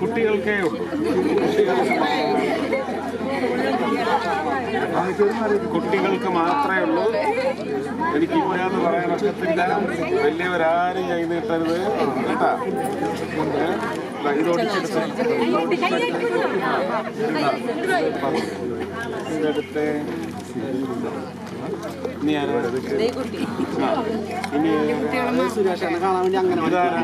കുട്ടികൾക്കേ ഉള്ളൂ. കുട്ടികൾക്ക് മാത്രമേ ഉള്ളൂ. എനിക്ക് ഇപ്പോഴാന്ന് പറയാൻ ഒക്കത്തില്ല വലിയവരാരും കൈ നീട്ടരുത്. കേട്ടാ? ഇത് ഒടിച്ചെടുത്ത് ഇതെടുത്ത്. ഇനി? ആ. ഇനി സുരേഷാണ് കാണാൻ വേണ്ടി അങ്ങനെ ഇതാരാ?